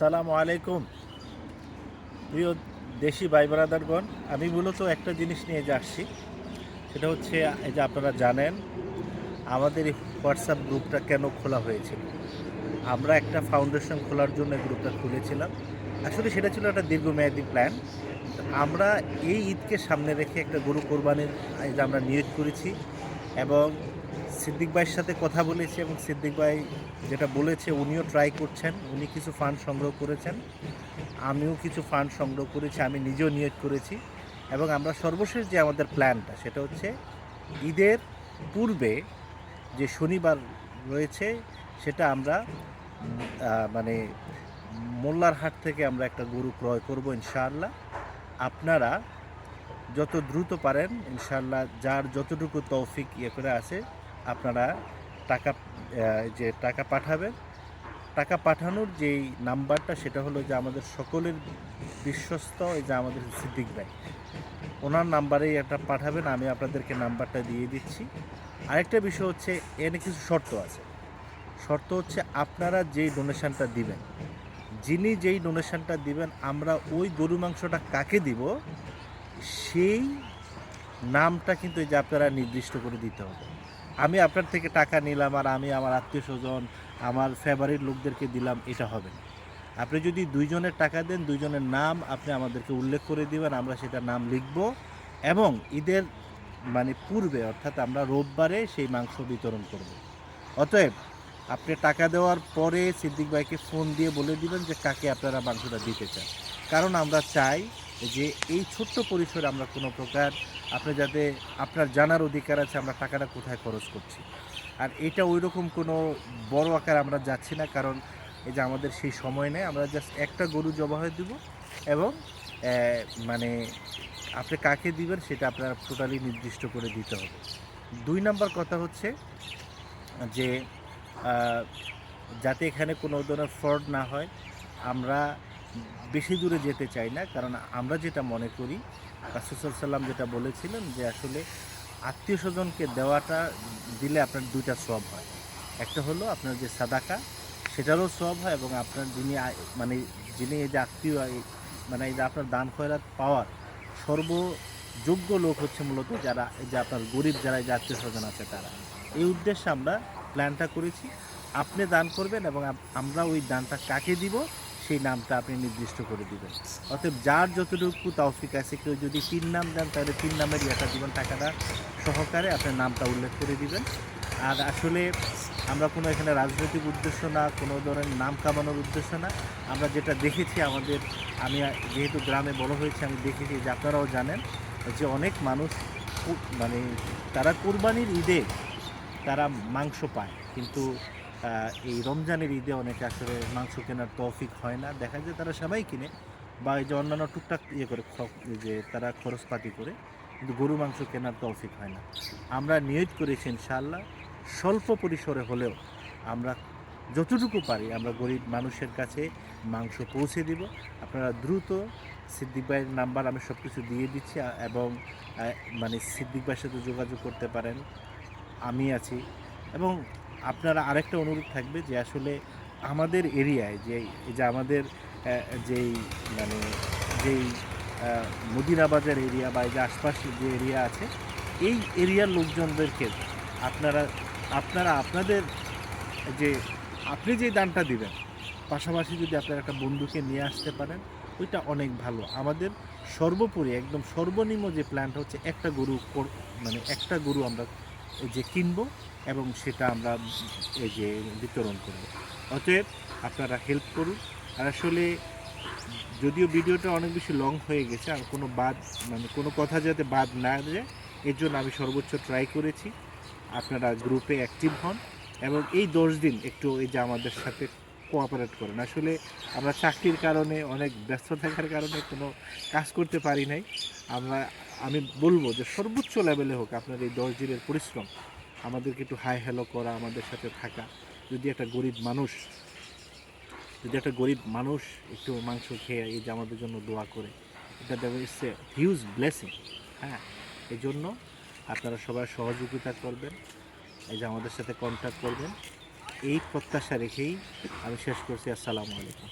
আসসালামু আলাইকুম। প্রিয় দেশি ভাই ব্রাদারগণ, আমি মূলত একটা জিনিস নিয়ে যে আসছি, সেটা হচ্ছে, এই যে আপনারা জানেন, আমাদের এই হোয়াটসঅ্যাপ গ্রুপটা কেন খোলা হয়েছিল? আমরা একটা ফাউন্ডেশন খোলার জন্য গ্রুপটা খুলেছিলাম। আসলে সেটা ছিল একটা দীর্ঘমেয়াদী প্ল্যান আমরা এই ঈদকে সামনে রেখে একটা গরু কোরবানির আমরা নিয়োগ করেছি এবং সিদ্দিক ভাইয়ের সাথে কথা বলেছি এবং সিদ্দিক ভাই যেটা বলেছে উনিও ট্রাই করছেন, উনি কিছু ফান্ড সংগ্রহ করেছেন, আমিও কিছু ফান্ড সংগ্রহ করেছি, আমি নিজেও নিয়োগ করেছি এবং আমরা সর্বশেষ যে আমাদের প্ল্যানটা সেটা হচ্ছে ঈদের পূর্বে যে শনিবার রয়েছে সেটা আমরা মানে মোল্লার হাট থেকে আমরা একটা গরু ক্রয় করব ইনশাআল্লাহ। আপনারা যত দ্রুত পারেন, ইনশাআল্লাহ যার যতটুকু তৌফিক ইয়ে করে আছে আপনারা টাকা যে টাকা পাঠাবেন, টাকা পাঠানোর যেই নাম্বারটা সেটা হলো যে আমাদের সকলের বিশ্বস্ত, এই যে আমাদের সিদ্দিক ভাই। ওনার নাম্বারেই এটা পাঠাবেন, আমি আপনাদেরকে নাম্বারটা দিয়ে দিচ্ছি। আরেকটা বিষয় হচ্ছে এনে কিছু শর্ত আছে। শর্ত হচ্ছে, আপনারা যেই ডোনেশনটা দিবেন, যিনি যেই ডোনেশনটা দিবেন, আমরা ওই গরু মাংসটা কাকে দিব, সেই নামটা কিন্তু এই যে আপনারা নির্দিষ্ট করে দিতে হবে। আমি আপনার থেকে টাকা নিলাম আর আমি আমার আত্মীয় স্বজন আমার ফেভারিট লোকদেরকে দিলাম, এটা হবে না। আপনি যদি দুইজনের টাকা দেন, দুইজনের নাম আপনি আমাদেরকে উল্লেখ করে দিবেন, আমরা সেটা নাম লিখব এবং ঈদের মানে পূর্বে অর্থাৎ আমরা রোববারে সেই মাংস বিতরণ করব। অতএব আপনি টাকা দেওয়ার পরে সিদ্দিক ভাইকে ফোন দিয়ে বলে দিবেন যে কাকে আপনারা মাংসটা দিতে চান। কারণ আমরা চাই যে এই ছোট্ট পরিসরে আমরা কোনো প্রকার আপনি যাতে আপনার জানার অধিকার আছে, আমরা টাকাটা কোথায় খরচ করছি। আর এটা ওই রকম কোনো বড় আকার আমরা যাচ্ছি না, কারণ এই যে আমাদের সেই সময় নেই, আমরা জাস্ট একটা গরু জবা হয়ে দিব এবং মানে আপনি কাকে দিবেন সেটা আপনার টোটালি নির্দিষ্ট করে দিতে হবে। দুই নাম্বার কথা হচ্ছে যে যাতে এখানে কোনো ধরনের ফ্রড না হয়, আমরা বেশি দূরে যেতে চাই না, কারণ আমরা যেটা মনে করি রাসুসাল্লাম যেটা বলেছিলেন যে আসলে আত্মীয় স্বজনকে দেওয়াটা দিলে আপনার দুইটা সব হয়। একটা হলো আপনার যে সাদাকা, সেটারও সব হয় এবং আপনার যিনি মানে যিনি এই যে আত্মীয় মানে এই যে আপনার দান খয়রাত পাওয়ার সর্বযোগ্য লোক হচ্ছে মূলত যারা, এই যে আপনার গরিব যারা, এই যে আত্মীয় স্বজন আছে তারা। এই উদ্দেশ্যে আমরা প্ল্যানটা করেছি। আপনি দান করবেন এবং আমরা ওই দানটা কাকে দিব সেই নামটা আপনি নির্দিষ্ট করে দিবেন। অতএব যার যতটুকু তৌফিক আছে, কেউ যদি তিন নাম দেন, তাহলে তিন নামের ইয়েটা দিবেন টাকাটা সহকারে, আপনার নামটা উল্লেখ করে দিবেন। আর আসলে আমরা কোনো এখানে রাজনৈতিক উদ্দেশ্য না, কোনো ধরনের নাম কামানোর উদ্দেশ্য না। আমরা যেটা দেখেছি আমাদের, আমি যেহেতু গ্রামে বড় হয়েছে, আমি দেখেছি যে আপনারাও জানেন যে অনেক মানুষ মানে তারা কোরবানির ঈদে তারা মাংস পায়। কিন্তু এই রমজানের ঈদে অনেকে আসলে মাংস কেনার তৌফিক হয় না। দেখা যায় তারা সবাই কিনে, বা এই যে অন্যান্য টুকটাক ইয়ে করে যে তারা খরচপাতি করে, কিন্তু গরু মাংস কেনার তৌফিক হয় না। আমরা নিয়োগ করেছি ইনশাআল্লাহ, স্বল্প পরিসরে হলেও আমরা যতটুকু পারি আমরা গরিব মানুষের কাছে মাংস পৌঁছে দিব। আপনারা দ্রুত সিদ্দিক ভাইয়ের নাম্বার আমি সব কিছু দিয়ে দিচ্ছি এবং মানে সিদ্দিক ভাইয়ের সাথে যোগাযোগ করতে পারেন। আমি আছি, এবং আপনারা আরেকটা অনুরোধ থাকবে যে আসলে আমাদের এরিয়ায় যে যে আমাদের যেই মানে যেই আহ, মদিনা বাজার এরিয়া বা এই যে আশপাশে যে এরিয়া আছে এই এরিয়ার লোকজনদেরকে আপনারা আপনারা আপনাদের যে আপনি যে দানটা দিবেন পাশাপাশি যদি আপনারা একটা বন্ধুকে নিয়ে আসতে পারেন ওইটা অনেক ভালো। আমাদের সর্বোপরি একদম সর্বনিম্ন যে প্ল্যানটা হচ্ছে একটা গরু মানে একটা গরু আমরা যে কিনবো এবং সেটা আমরা এই যে বিতরণ করব। অতএব আপনারা হেল্প করুন। আর আসলে যদিও ভিডিওটা অনেক বেশি লং হয়ে গেছে, আর কোনো বাদ মানে কোনো কথা যাতে বাদ না যায়, এর জন্য আমি সর্বোচ্চ ট্রাই করেছি। আপনারা গ্রুপে অ্যাক্টিভ হন এবং এই দশ দিন একটু এই যে আমাদের সাথে কোঅপারেট করেন। আসলে আমরা চাকরির কারণে, অনেক ব্যস্ত থাকার কারণে কোনো কাজ করতে পারি নাই। আমরা আমি বলব যে সর্বোচ্চ লেভেলে হোক আপনার এই দশ দিনের পরিশ্রম, আমাদেরকে একটু হাই হ্যালো করা, আমাদের সাথে থাকা। যদি একটা গরিব মানুষ, যদি একটা গরিব মানুষ একটু মাংস খেয়ে এই যে আমাদের জন্য দোয়া করে, এটা ইটস এ হিউজ ব্লেসিং হ্যাঁ? এই জন্য আপনারা সবাই সহযোগিতা করবেন, এই যে আমাদের সাথে কন্ট্যাক্ট করবেন। এই প্রত্যাশা রেখেই আমি শেষ করছি। আসসালামু আলাইকুম।